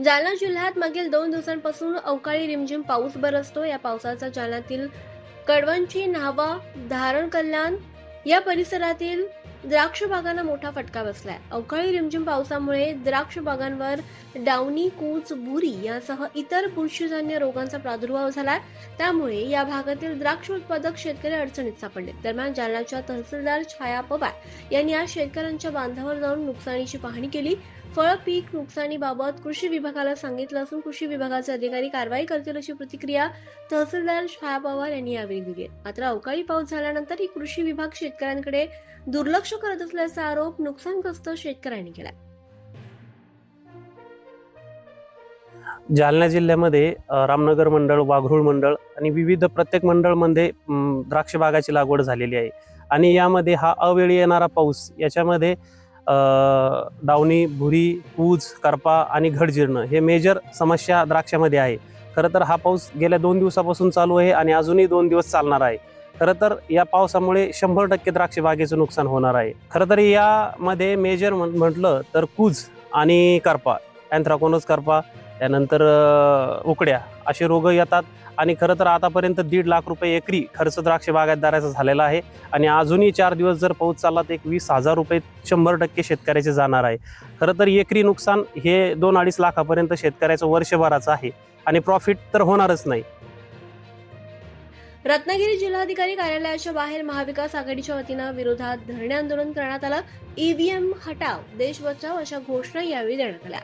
जालना जिल्ह्यात मागील दोन दिवसांपासून अवकाळी रिमझिम पाऊस बरसतो. या पावसाचा जालन्यातील कडवंची न्हावा धारण कल्याण या परिसरातील द्राक्ष बागांना मोठा फटका बसलाय. अवकाळी रिमझिम पावसामुळे द्राक्ष बागांवर डावणी कूच भुरी यासह इतर बुरशीजन्य रोगांचा प्रादुर्भाव झालाय. त्यामुळे या भागातील द्राक्ष उत्पादक शेतकरी अडचणीत सापडले. दरम्यान जालन्याच्या तहसीलदार छाया पवार यांनी आज शेतकऱ्यांच्या बांधावर जाऊन नुकसानीची पाहणी केली. फळ पीक नुकसानीबाबत कृषी विभागाला सांगितलं असून कृषी विभागाचे अधिकारी कारवाई करतील अशी प्रतिक्रिया तहसीलदार छाया पवार यांनी यावेळी दिली आहे. मात्र अवकाळी पाऊस झाल्यानंतर ही कृषी विभाग शेतकऱ्यांकडे दुर्लक्ष करत असल्याचा आरोप नुकसानग्रस्त शेतकऱ्यांनी केला जालना जिल्ह्यामध्ये रामनगर मंडळ वाघरूळ मंडळ आणि विविध प्रत्येक मंडळमध्ये द्राक्ष बागाची लागवड झालेली आहे. आणि यामध्ये हा अवेळी येणारा पाऊस याच्यामध्ये डावणी भुरी कूज करपा आणि घडजीर्ण हे मेजर समस्या द्राक्षामध्ये आहे. खरं तर हा पाऊस गेल्या दोन दिवसापासून चालू आहे आणि अजूनही दोन दिवस चालणार आहे. खरं तर या पावसामुळे शंभर टक्के द्राक्ष बागेचं नुकसान होणार आहे. खरं तर यामध्ये मेजर म्हण- म्हटलं तर कूज आणि करपा अँथ्राकोनस करपा त्यानंतर उकड्या असे रोग येतात. आणि खरं तर आतापर्यंत दीड लाख रुपये एकरी खर्च द्राक्ष बागायतदाराचा झालेला आहे. आणि अजूनही चार दिवस जर पाऊस चालला तर एक वीस हजार रुपये शंभर टक्के शेतकऱ्याचे जाणार आहे. खरं तर एकरी नुकसान हे दोन अडीच लाखापर्यंत शेतकऱ्याचं वर्षभराचं आहे. आणि प्रॉफिट तर होणारच नाही. रत्नागिरी जिल्हाधिकारी कार्यालयाच्या बाहेर महाविकास आघाडीच्या वतीनं विरोधात धरणे आंदोलन करण्यात आलं. ईव्हीएम हटाव देश बचाव अशा घोषणा यावेळी देण्यात आल्या.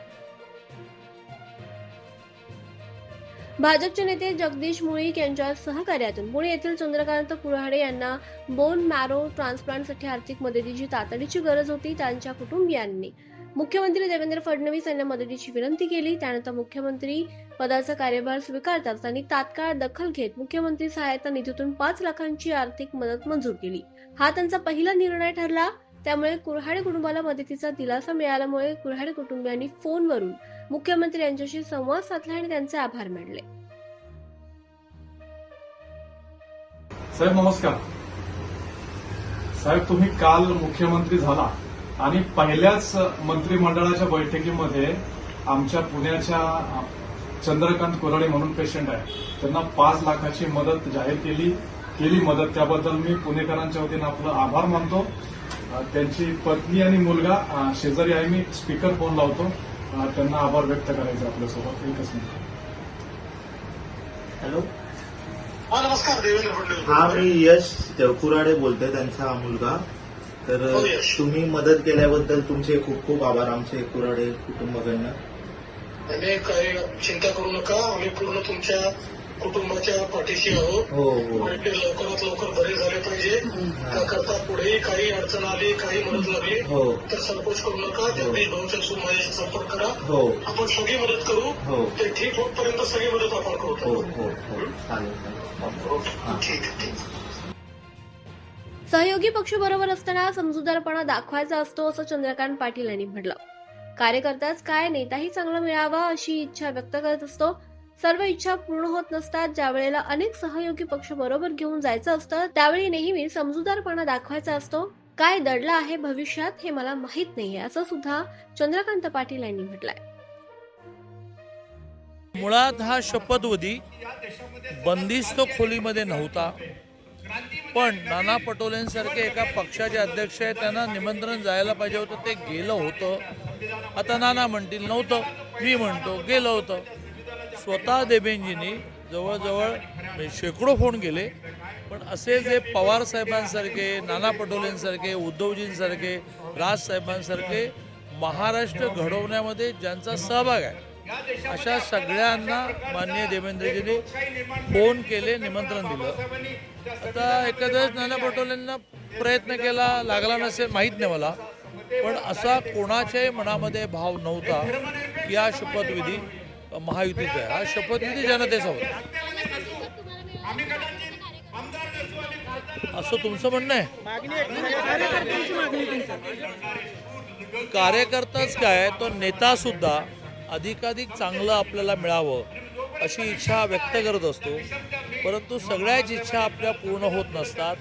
भाजपचे नेते जगदीश मुळीक यांच्या सहकार्यातून पुणे येथील चंद्रकांत कुऱ्हाडे यांना बोन मॅरो ट्रान्सप्लांटसाठी आर्थिक मदतीची तातडीची गरज होती त्यांच्या कुटुंबियांनी मुख्यमंत्री देवेंद्र फडणवीस यांना मदतीची विनंती केली. त्यानंतर मुख्यमंत्री पदाचा कार्यभार स्वीकारताच त्यांनी तात्काळ दखल घेत मुख्यमंत्री सहायता निधीतून पाच लाखांची आर्थिक मदत मंजूर केली. हा त्यांचा पहिला निर्णय ठरला. त्यामुळे कुऱ्हाडे कुटुंबाला मदतीचा दिलासा मिळाल्यामुळे कुऱ्हाडे कुटुंबियांनी फोनवरून मुख्यमंत्री यांच्याशी संवाद साधला आणि त्यांचे आभार मानले. साहेब नमस्कार. साहेब तुम्ही काल मुख्यमंत्री झाला आणि पहिल्याच मंत्रिमंडळाच्या बैठकीमध्ये आमच्या पुण्याच्या चंद्रकांत कोराडे म्हणून पेशंट आहे. त्यांना पाच लाखाची मदत जाहीर केली. केली मदत. त्याबद्दल मी पुणेकरांच्या वतीनं आपलं आभार मानतो. त्यांची पत्नी आणि मुलगा शेजारी आहे मी. स्पीकर फोन लावतो. त्यांना आभार व्यक्त करायचे आपल्यासोबत. एकच मिनिट. हॅलो. हा हा. मी यश कुराडे बोलतोय त्यांचा हा मुलगा. तर हो. तुम्ही मदत केल्याबद्दल तुमचे खूप खूप आभार आमचे कुराडे कुटुंबाकडनं. आणि काही चिंता करू नका. आम्ही पूर्ण तुमच्या कुटुंबाच्या पाठीशी आहोत. हो हो. आणि ते लवकरात लवकर बरे झाले पाहिजे. त्याकरता पुढेही काही अडचण आली काही मदत लागली हो. तर संकोच करू नका. जगदीश भाऊच्या सून माझ्याशी संपर्क करा. हो. आपण सगळी मदत करू. ते ठीक होतपर्यंत सगळी मदत आपण हो करू हो. हो? चालेल चालेल. ओके. ठीक आहे ठीक आहे. सहयोगी पक्ष बरोबर असताना समजूतदारपणा दाखवायचा असतो असं चंद्रकांत पाटील यांनी म्हटलं. कार्यकर्ताच काय नेताही चांगला मिळावा अशी इच्छा व्यक्त करत असतो. सर्व इच्छा पूर्ण होत नसतात. ज्या वेळेला अनेक सहयोगी पक्ष बरोबर घेऊन जायचं असतं त्यावेळी नेहमी समजूदारपणा दाखवायचा असतो. काय दडलं आहे भविष्यात हे मला माहीत नाही असं सुद्धा चंद्रकांत पाटील यांनी म्हटलंय. मुळात हा शपथविधी बंदिस्त खोलीमध्ये नव्हता. पण नाना पटोलेंसारखे एका पक्षाचे अध्यक्ष आहेत त्यांना निमंत्रण जायला पाहिजे होतं ते गेलं होतं. आता नाना म्हणतील नव्हतं. मी म्हणतो गेलं होतं. स्वतः देवेंजींनी जवळजवळ शेकडो फोन केले पण असे जे पवार साहेबांसारखे नाना पटोलेंसारखे उद्धवजींसारखे राजसाहेबांसारखे महाराष्ट्र घडवण्यामध्ये ज्यांचा सहभाग आहे अशा सगळ्यांना माननीय देवेंद्रजींनी फोन केले निमंत्रण दिलं. आता एखाद्या वेळेस नाना पटोलेंना प्रयत्न केला लागला नसेल माहीत नाही मला. पण असा कोणाच्याही मनामध्ये भाव नव्हता की हा शपथविधी महायुतीचा आहे. हा शपथविधी जनतेचा होता. असं तुमचं म्हणणं आहे? कार्यकर्ताच काय तो नेता सुद्धा अधिकाधिक चांगलं आपल्याला मिळावं अशी इच्छा व्यक्त करत असतो. परंतु सगळ्याच इच्छा आपल्या पूर्ण होत नसतात.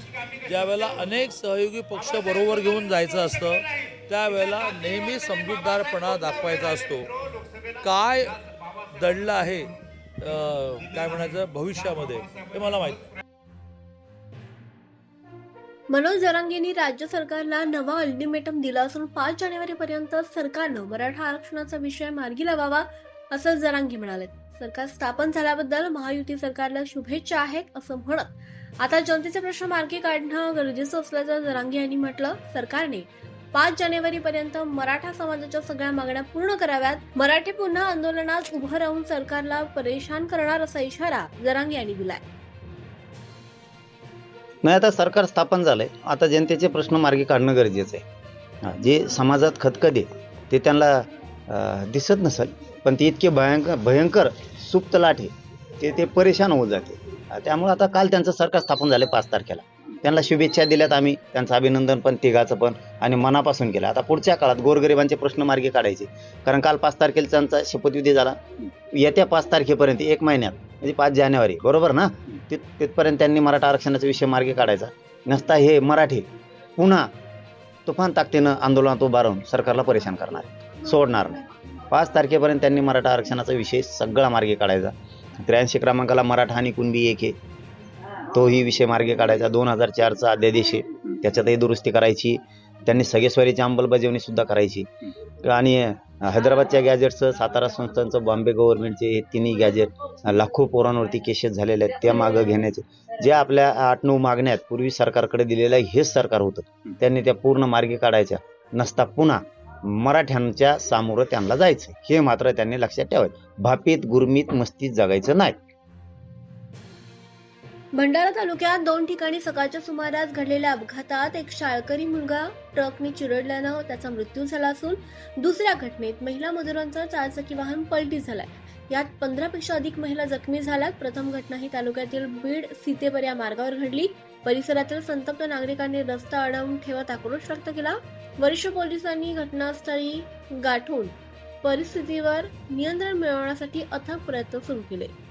ज्यावेळेला अनेक सहयोगी पक्ष बरोबर घेऊन जायचं असतं त्यावेळेला नेहमी समजूतदारपणा दाखवायचा असतो. काय दडलं आहे काय म्हणायचं भविष्यामध्ये हे मला माहीत मनोज जरांगेंनी राज्य सरकारला नवा अल्टिमेटम दिला असून पाच जानेवारी पर्यंत सरकारनं मराठा आरक्षणाचा विषय मार्गी लावावा असं जरांगे म्हणाले. सरकार स्थापन झाल्याबद्दल महायुती सरकारला शुभेच्छा आहेत असं म्हणत. आता जनतेचे प्रश्न मार्गी काढणं गरजेचं असल्याचं जरांगे यांनी म्हटलं. सरकारने पाच जानेवारी पर्यंत मराठा समाजाच्या सगळ्या मागण्या पूर्ण कराव्यात. मराठी पुन्हा आंदोलनात उभं राहून सरकारला परेशान करणार असा इशारा जरांगे यांनी दिलाय. नाही आता सरकार स्थापन झालं आहे आता जनतेचे प्रश्न मार्गी काढणं गरजेचं आहे. जे समाजात खतखदे ते त्यांना दिसत नसेल पण ते इतके भयंकर भयंकर सुप्त लाटे ते ते परेशान होऊन जाते. त्यामुळं त्यामुळे आता काल त्यांचं सरकार स्थापन झालं पाच तारखेला. त्यांना शुभेच्छा दिल्यात आम्ही त्यांचं अभिनंदन पण तिघाचं पण आणि मनापासून केलं. आता पुढच्या काळात गोरगरिबांचे प्रश्न मार्गी काढायचे. कारण काल पाच तारखेला त्यांचा शपथविधी झाला. येत्या पाच तारखेपर्यंत एक महिन्यात म्हणजे पाच जानेवारी बरोबर ना? तिथ तिथपर्यंत त्यांनी मराठा आरक्षणाचा विषय मार्गी काढायचा. नसता हे मराठी पुन्हा तुफान ताकदीनं आंदोलनात उभा राहून सरकारला परेशान करणार. सोडणार नाही. पाच तारखेपर्यंत त्यांनी मराठा आरक्षणाचा विषय सगळा मार्गी काढायचा. त्र्याऐंशी क्रमांकाला मराठा आणि कुणबी एक आहे. तोही विषय मार्गी काढायचा. दोन हजार चारचा अध्यादेश आहे. त्याच्यातही दुरुस्ती करायची. त्यांनी सगेश्वरीची अंमलबजावणी सुद्धा करायची. आणि हैदराबादच्या गॅजेटचं सातारा संस्थांचं बॉम्बे गव्हर्नमेंटचे हे तिन्ही गॅजेट लाखो पोरांवरती केसेस झालेले आहेत. त्या मागं घेण्याचे जे आपल्या आठ नऊ मागण्या आहेत पूर्वी सरकारकडे दिलेलं आहे हेच सरकार होतं. त्यांनी त्या पूर्ण मार्गी काढायच्या. नसता पुन्हा मराठ्यांच्या सामोरं त्यांना जायचं. हे मात्र त्यांनी लक्षात ठेवायचं. भापीत गुरमीत मस्तीत जगायचं नाही. भंडारा तालुक्यात दोन ठिकाणी सकाळच्या सुमारास घडलेल्या अपघातात एक शाळकरी मुलगा ट्रकने चिरडल्यानं त्याचा मृत्यू झाला असून दुसऱ्या घटनेत महिला मजुरांचा चारचाकी वाहन पलटी झालाय. यात पंधरापेक्षा अधिक महिला जखमी झाल्यात. प्रथम घटना ही तालुक्यातील बीड सीतेपर या मार्गावर घडली. परिसरातील संतप्त नागरिकांनी रस्ता अडवून ठेवत आक्रोश व्यक्त केला. वरिष्ठ पोलिसांनी घटनास्थळी गाठून परिस्थितीवर नियंत्रण मिळवण्यासाठी अथक प्रयत्न सुरू केले.